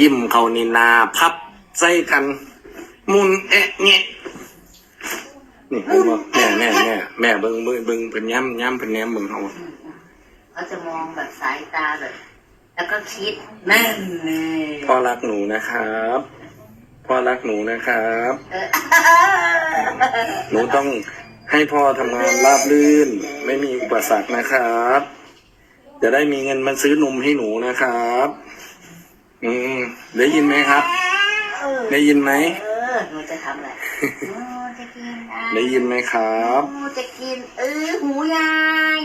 ยิ้มเขานี่นาพับใส่กัน มุนแอะแงะนี่เห็นบ่แม่แม่แม่แม่เบิ่งเบิ่งเบิ่งเป็นย้ำย้ำเป็นแหนมเบิ่งเขาเขาจะมองแบบสายตาแบบ แล้วก็คิดนั่นเลยพ่อรักหนูนะครับพ่อรักหนูนะครับเออหนูต้องให้พ่อทำงานราบรื่น ไม่มีอุปสรรคนะครับ จะได้มีเงินมาซื้อนมให้หนูนะครับ อืมได้ยินไหมครับได้ยินไหม เออหนูจะทำอะไรหนูจะกินอะได้ยินไหมครับ หนูจะกิน เออหูยาย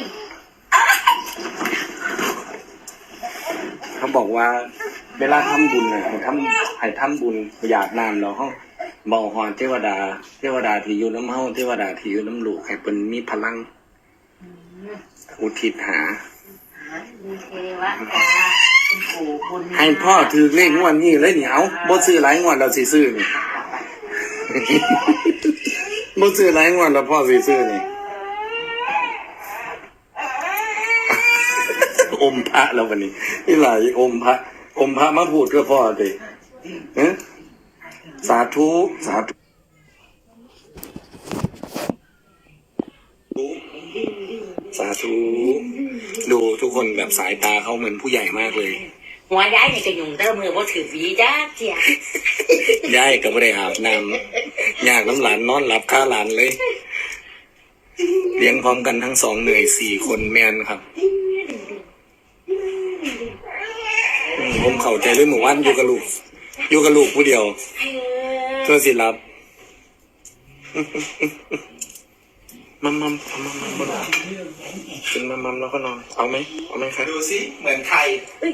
เขาบอกว่า เวลาทำบุญน่ะให้ทำให้ทำบุญหยาดน้ำแล้วเขาบอกฮอนเทวดา เทวดาที่อยู่น้ำเฮาเทวดาที่อยู่น้ำลูกให้เป็นมีพลังอุทิศหา หาดีเทวะตาคุณปู่คุณ ให้พ่อถือเลขงวดนี้เลยเนี่ยเอาบ่ซื้อหลายงวดเราสิซื้อนี่บ่ซื้อหลายงวดแล้วพ่อสิซื้อนี่อมพระแล้ววันนี้นี่หลายอมพระอมพระมาพูดกับพ่อดิเอ๊ะสาธุสาธุสาธุดูทุกคนแบบสายตาเขาเหมือนผู้ใหญ่มากเลย หัวยายนี่ก็ยุ่งเด้อมือว่าถือหวีจ้าเจียยายก็ไม่ได้อาบน้ำอยากน้ำหลานนอนหลับค่าหลานเลย เลี้ยงพร้อมกันทั้งสองเหนื่อยสี่คนแมนครับอืมผมเข้าใจเลยหมู่ว่านอยู่กับลูก อยู่กับลูกผู้เดียวเพื่อสิรับ มัมมัมเอามัมมัมบนกินมัมมัมแล้วก็นอน เอาไหมเอาไหมครับ ดูสิเหมือนใคร เอ้ย